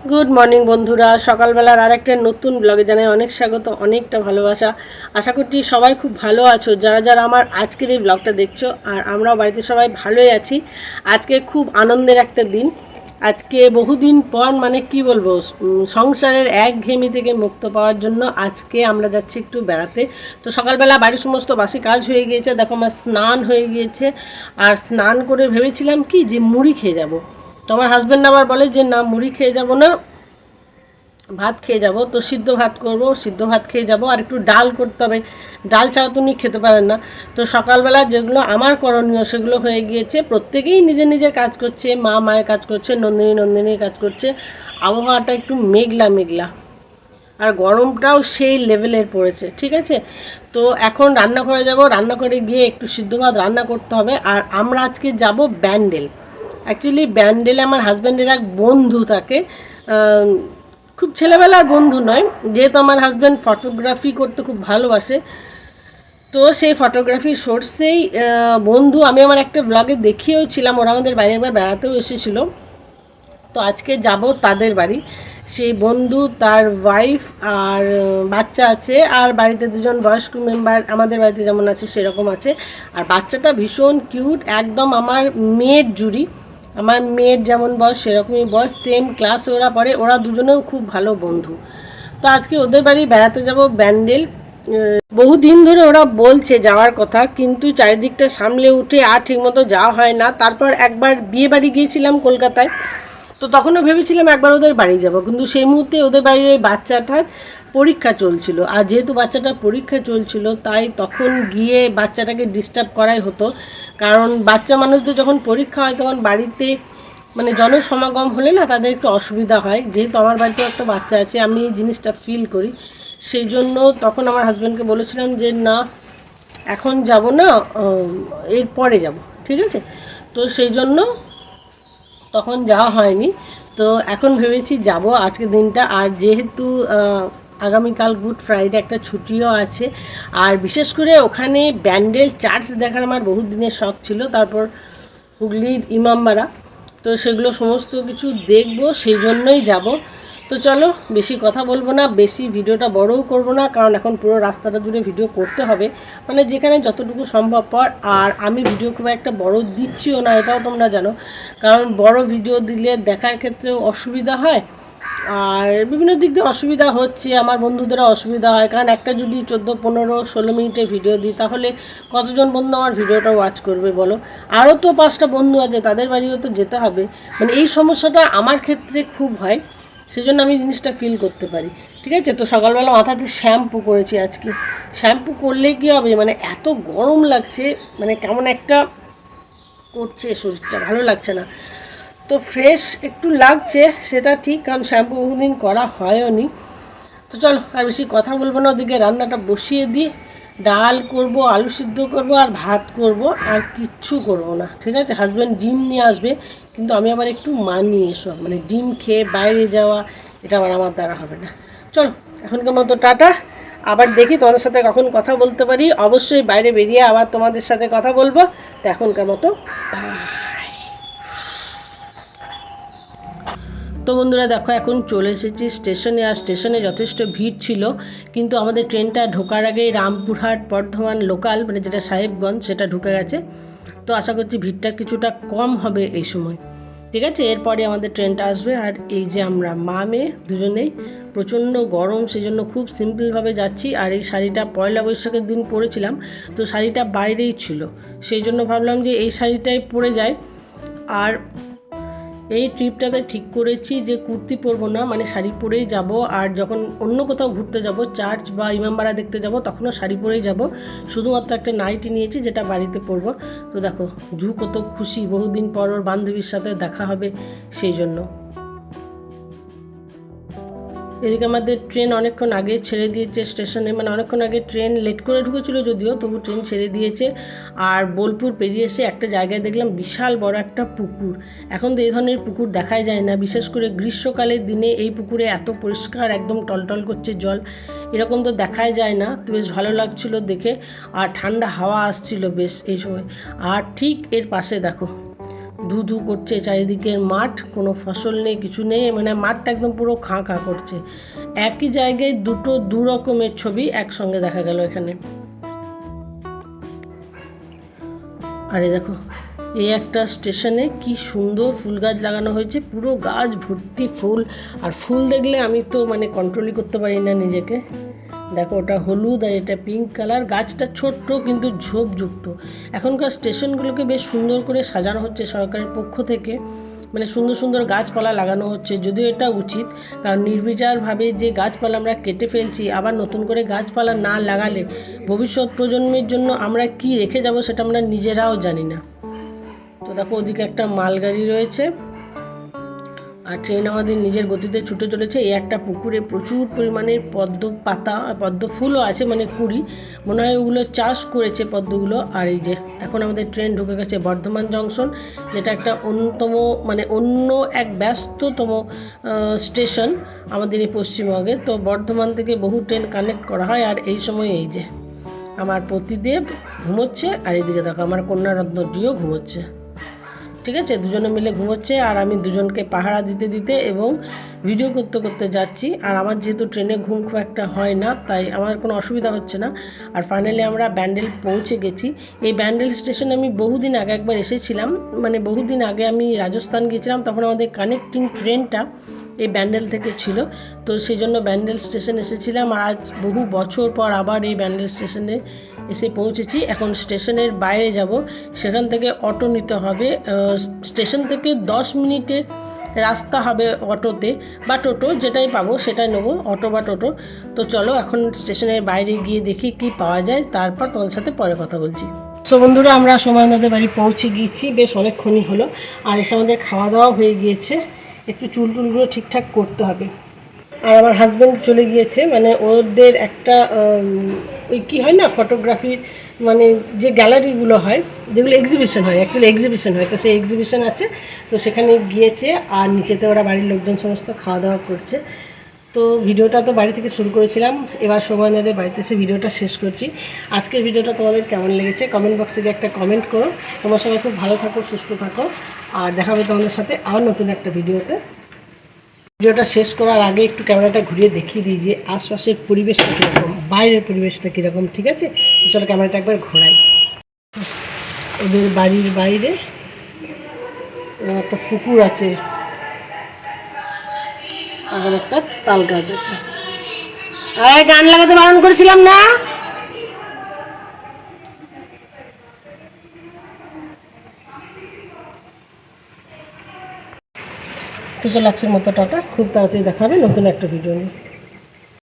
Good morning বন্ধুরা। সকালবেলার আর একটা নতুন ব্লগে জানাই অনেক স্বাগত, অনেকটা ভালোবাসা। আশা করছি সবাই খুব ভালো আছো। যারা যারা আমার আজকের এই ব্লগটা দেখছ, আর আমরাও বাড়িতে সবাই ভালোই আছি। আজকে খুব আনন্দের একটা দিন। আজকে বহুদিন পর মানে কি বলব সংসারের এক ঘেমি থেকে মুক্ত পাওয়ার জন্য আজকে আমরা যাচ্ছি একটু বেড়াতে। তো সকালবেলা বাড়ির সমস্ত বাসি কাজ হয়ে গিয়েছে। দেখো আমার স্নান হয়ে গিয়েছে। আর স্নান করে ভেবেছিলাম কি যে মুড়ি খেয়ে যাব। তো আমার হাজব্যান্ড আবার বলে যে, না, মুড়ি খেয়ে যাব না, ভাত খেয়ে যাব। তো সিদ্ধ ভাত করব, সিদ্ধ ভাত খেয়ে যাব। আর একটু ডাল করতে হবে। ডাল ছাড়া তো উনি খেতে পারেন না। তো সকালবেলা যেগুলো আমার করণীয়, সেগুলো হয়ে গিয়েছে। প্রত্যেকেই নিজের নিজের কাজ করছে। মা মায়ের কাজ করছে, নন্দিনী নন্দিনীর কাজ করছে। আবহাওয়াটা একটু মেঘলা মেঘলা। আর গরমটাও সেই লেভেলের পড়েছে, ঠিক আছে? তো এখন রান্না করে যাব। রান্না করে গিয়ে একটু সিদ্ধ ভাত রান্না করতে হবে। আর আমরা আজকে যাব ব্যান্ডেল। অ্যাকচুয়ালি ব্যান্ডেলে আমার হাজব্যান্ডের এক বন্ধু থাকে। খুব ছেলেবেলার বন্ধু নয়। যেহেতু আমার হাজব্যান্ড ফটোগ্রাফি করতে খুব ভালোবাসে, তো সেই ফটোগ্রাফি সোর্সেই বন্ধু, আমি আমার একটা ব্লগে দেখিয়েও ছিলাম ওরা আমাদের বাইরে একবার বেড়াতেও এসেছিল। তো আজকে যাব তাদের বাড়ি। সেই বন্ধু, তার ওয়াইফ আর বাচ্চা আছে, আর বাড়িতে দুজন বয়স্ক মেম্বার আমাদের বাড়িতে যেমন আছে, সেরকম আছে। আর বাচ্চাটা ভীষণ কিউট একদম আমার মেয়ের জুড়ি। আমার মেয়ের যেমন বয়স, সেরকমই বয়স সেম ক্লাস ওরা পড়ে, ওরা দুজনেও খুব ভালো বন্ধু। তো আজকে ওদের বাড়ি বেড়াতে যাব ব্যান্ডেল। বহুদিন ধরে ওরা বলছে যাওয়ার কথা, কিন্তু চারিদিকটা সামলে উঠে আর ঠিকমতো যাওয়া হয় না। তারপর একবার বিয়ে বাড়ি গিয়েছিলাম কলকাতায়, তো তখনও ভেবেছিলাম একবার ওদের বাড়ি যাব, কিন্তু সেই মুহূর্তে ওদের বাড়ির ওই বাচ্চাটার পরীক্ষা চলছিল। আর যেহেতু বাচ্চাটার পরীক্ষা চলছিল, তাই তখন গিয়ে বাচ্চাটাকে ডিস্টার্ব করাই হতো। কারণ বাচ্চা মানুষদের যখন পরীক্ষা হয়, তখন বাড়িতে মানে জনসমাগম হলে না তাদের একটু অসুবিধা হয়। যেহেতু আমার বাড়িতেও একটা বাচ্চা আছে, আমি এই জিনিসটা ফিল করি। সেই জন্য তখন আমার হাজব্যান্ডকে বলেছিলাম যে, না, এখন যাব না এর পরে যাব। ঠিক আছে? তো সেই জন্য তখন যাওয়া হয়নি। তো এখন ভেবেছি যাব আজকে দিনটা। আর যেহেতু আগামীকাল গুড ফ্রাইডে একটা ছুটিও আছে। আর বিশেষ করে ওখানে ব্যান্ডেল চার্চ দেখার আমার বহু দিনের শখ ছিল। তারপর হুগলির ইমামবাড়া। তো সেগুলো সমস্ত কিছু দেখব সেই জন্যই যাব। তো চলো, বেশি কথা বলব না, বেশি ভিডিওটা বড়ও করব না, কারণ এখন পুরো রাস্তাটা জুড়ে ভিডিও করতে হবে। মানে যেখানে যতটুকু সম্ভবপর আর আমি ভিডিও খুব একটা বড় দিচ্ছিও না, এটাও তোমরা জানো। কারণ বড় ভিডিও দিলে দেখার ক্ষেত্রেও অসুবিধা হয়। আর বিভিন্ন দিক দিয়ে অসুবিধা হচ্ছে, আমার বন্ধুদেরও অসুবিধা হয়। কারণ একটা যদি চোদ্দ, পনেরো, ষোলো মিনিটের ভিডিও দিই, তাহলে কতজন বন্ধু আমার ভিডিওটা ওয়াচ করবে বলো? আরও তো পাঁচটা বন্ধু আছে, তাদের বাড়িও তো যেতে হবে। মানে এই সমস্যাটা আমার ক্ষেত্রে খুব হয় সেই জন্য আমি জিনিসটা ফিল করতে পারি। ঠিক আছে? তো সকালবেলা মাথাতে শ্যাম্পু করেছি আজকে। শ্যাম্পু করলে কী হবে? মানে এত গরম লাগছে মানে কেমন একটা করছে শরীরটা, ভালো লাগছে না। তো ফ্রেশ একটু লাগছে, সেটা ঠিক, কারণ শ্যাম্পু বহুদিন করা হয়নি। তো চলো, আর বেশি কথা বলব না, ওদিকে রান্নাটা বসিয়ে দিই ডাল করব, আলু সিদ্ধ করব, আর ভাত করব, আর কিচ্ছু করব না, ঠিক আছে? হাজব্যান্ড ডিম নিয়ে আসবে, কিন্তু আমি আবার একটু মানিয়ে এসব মানে ডিম খেয়ে বাইরে যাওয়া, এটা আবার আমার দ্বারা হবে না। চলো, এখনকার মতো টাটা। আবার দেখি তোমাদের সাথে কখন কথা বলতে পারি। অবশ্যই বাইরে বেরিয়ে আবার তোমাদের সাথে কথা বলব। তো এখনকার মতো তো বন্ধুরা দেখো, এখন চলে এসেছি স্টেশনে, আর স্টেশনে যথেষ্ট ভিড় ছিল, কিন্তু আমাদের ট্রেনটা ঢোকার আগেই রামপুরহাট বর্ধমান লোকাল মানে যেটা সাহেবগঞ্জ, সেটা ঢুকে গেছে। তো আশা করছি ভিড়টা কিছুটা কম হবে এই সময়। ঠিক আছে, এরপরে আমাদের ট্রেনটা আসবে, আর এই যে আমরা মা মেয়ে দুজনেই, প্রচণ্ড গরম সেই জন্য খুব সিম্পলভাবে যাচ্ছি, আর এই শাড়িটা পয়লা বৈশাখের দিন পরেছিলাম, তো শাড়িটা বাইরেই ছিল। সেই জন্য ভাবলাম যে এই শাড়িটাই পরে যায় আর এই ট্রিপটাতে ঠিক করেছি যে কুর্তি পরবো না মানে শাড়ি পরেই যাব। আর যখন অন্য কোথাও ঘুরতে যাব, চার্চ বা ইমামবাড়া দেখতে যাব, তখনও শাড়ি পরেই যাব। শুধুমাত্র একটা নাইটি নিয়েছি যেটা বাড়িতে পরব। তো দেখো জু কত খুশি, বহুদিন পর ওর বান্ধবীর সাথে দেখা হবে সেই জন্য। এদিকে আমাদের ট্রেন অনেকক্ষণ আগে ছেড়ে দিয়েছে স্টেশনে মানে অনেকক্ষণ আগে ট্রেন লেট করে ঢুকেছিল যদিও, তবু ট্রেন ছেড়ে দিয়েছে। আর বোলপুর পেরিয়ে এসে একটা জায়গায় দেখলাম বিশাল বড় একটা পুকুর। এখন তো এই ধরনের পুকুর দেখাই যায় না। বিশেষ করে গ্রীষ্মকালের দিনে এই পুকুরে এত পরিষ্কার একদম টলটল করছে জল, এরকম তো দেখাই যায় না। তো বেশ ভালো লাগছিল দেখে। আর ঠান্ডা হাওয়া আসছিল বেশ এই সময়। আর ঠিক এর পাশে দেখো। ধু ধু করছে, চারিদিকের মাঠ, কোনো ফসল নেই, কিছু নেই মানে মাঠটা একদম পুরো খাঁ খাঁ করছে। একই জায়গায় দুটো দু রকমের ছবি একসঙ্গে দেখা গেল এখানে। আরে দেখো এই একটা স্টেশনে কি সুন্দর ফুল গাছ লাগানো হয়েছে, পুরো গাছ ভর্তি ফুল। আর ফুল দেখলে আমি তো মানে কন্ট্রোলই করতে পারি না নিজেকে। দেখো, ওটা হলুদ আর এটা পিঙ্ক কালার গাছটা ছোট্ট কিন্তু ঝোপযুক্ত। এখনকার স্টেশনগুলোকে বেশ সুন্দর করে সাজানো হচ্ছে সরকারের পক্ষ থেকে। মানে সুন্দর সুন্দর গাছপালা লাগানো হচ্ছে, যদিও এটা উচিত। কারণ নির্বিচারভাবে যে গাছপালা আমরা কেটে ফেলছি, আবার নতুন করে গাছপালা না লাগালে ভবিষ্যৎ প্রজন্মের জন্য আমরা কি রেখে যাব সেটা আমরা নিজেরাও জানি না। তো দেখো, ওদিকে একটা মালগাড়ি রয়েছে। আর ট্রেন আমাদের নিজের গতিতে ছুটে চলেছে। এই একটা পুকুরে প্রচুর পরিমাণে পদ্ম পাতা, পদ্ম ফুলও আছে মানে কুড়ি। মনে হয় ওগুলো চাষ করেছে পদ্মগুলো। আর এই যে, এখন আমাদের ট্রেন ঢুকে গেছে বর্ধমান জংশন যেটা একটা অন্যতম মানে অন্য এক ব্যস্ততম স্টেশন আমাদের এই পশ্চিমবঙ্গে। তো বর্ধমান থেকে বহু ট্রেন কানেক্ট করা হয়। আর এই সময় এই যে, আমার পতিদেব ঘুমোচ্ছে। আর এদিকে দেখো, আমার কন্যারত্নটিও ঘুমোচ্ছে। ঠিক আছে? দুজনে মিলে ঘুমোচ্ছে আর আমি দুজনকে পাহারা দিতে দিতে এবং ভিডিও করতে করতে যাচ্ছি। আর আমার যেহেতু ট্রেনে ঘুম খুব একটা হয় না, তাই আমার কোনো অসুবিধা হচ্ছে না। আর ফাইনালি আমরা ব্যান্ডেল পৌঁছে গেছি। এই ব্যান্ডেল স্টেশনে আমি বহুদিন আগে একবার এসেছিলাম। মানে বহুদিন আগে আমি রাজস্থান গিয়েছিলাম, তখন আমাদের কানেক্টিং ট্রেনটা এই ব্যান্ডেল থেকে ছিল। তো সেই জন্য ব্যান্ডেল স্টেশন এসেছিলাম আর আজ বহু বছর পর আবার এই ব্যান্ডেল স্টেশনে এসে পৌঁছেছি। এখন স্টেশনের বাইরে যাব। সেখান থেকে অটো নিতে হবে। স্টেশন থেকে দশ মিনিটের রাস্তা হবে অটোতে বা টোটো, যেটাই পাবো সেটাই নেব, অটো বা টোটো। তো চলো এখন স্টেশনের বাইরে গিয়ে দেখি কি পাওয়া যায়। তারপর তোমাদের সাথে পরে কথা বলছি। সো বন্ধুরা, আমরা সময়নাদের বাড়ি পৌঁছে গিয়েছি। বেশ অনেকক্ষণই হলো। আর এসে আমাদের খাওয়া দাওয়া হয়ে গিয়েছে। একটু চুল টুলগুলো ঠিকঠাক করতে হবে। আর আমার হাজব্যান্ড চলে গিয়েছে মানে ওদের একটা ওই কী হয় না ফটোগ্রাফির মানে যে গ্যালারিগুলো হয়, যেগুলো এক্সিবিশন হয় অ্যাকচুয়ালি এক্সিবিশন হয়, তো সেই এক্সিবিশন আছে। তো সেখানে গিয়েছে আর নিচেতে ওরা বাড়ির লোকজন সমস্ত খাওয়া দাওয়া করছে। তো ভিডিওটা তো বাড়ি থেকে শুরু করেছিলাম, এবার সময় নেদের বাড়িতে এসে ভিডিওটা শেষ করছি। আজকের ভিডিওটা তোমাদের কেমন লেগেছে? কমেন্ট বক্সে গিয়ে একটা কমেন্ট করো। তোমার সবাই খুব ভালো থাকো, সুস্থ থাকো। আর দেখা হবে তোমাদের সাথে আবার নতুন একটা ভিডিওতে। ভিডিওটা শেষ করার আগে একটু ক্যামেরাটা ঘুরিয়ে দেখিয়ে দিই যে আশপাশের পরিবেশটা কীরকম, বাইরের পরিবেশটা কীরকম, ঠিক আছে? তো চলো ক্যামেরাটা একবার ঘোরাই। ওদের বাড়ির বাইরে একটা পুকুর আছে। আর একটা তাল গাছ আছে। গান লাগাতে বারণ করেছিলাম না? তো চলো মতো টাটা খুব তাড়াতাড়ি দেখাবে নতুন একটা ভিডিও নিয়ে।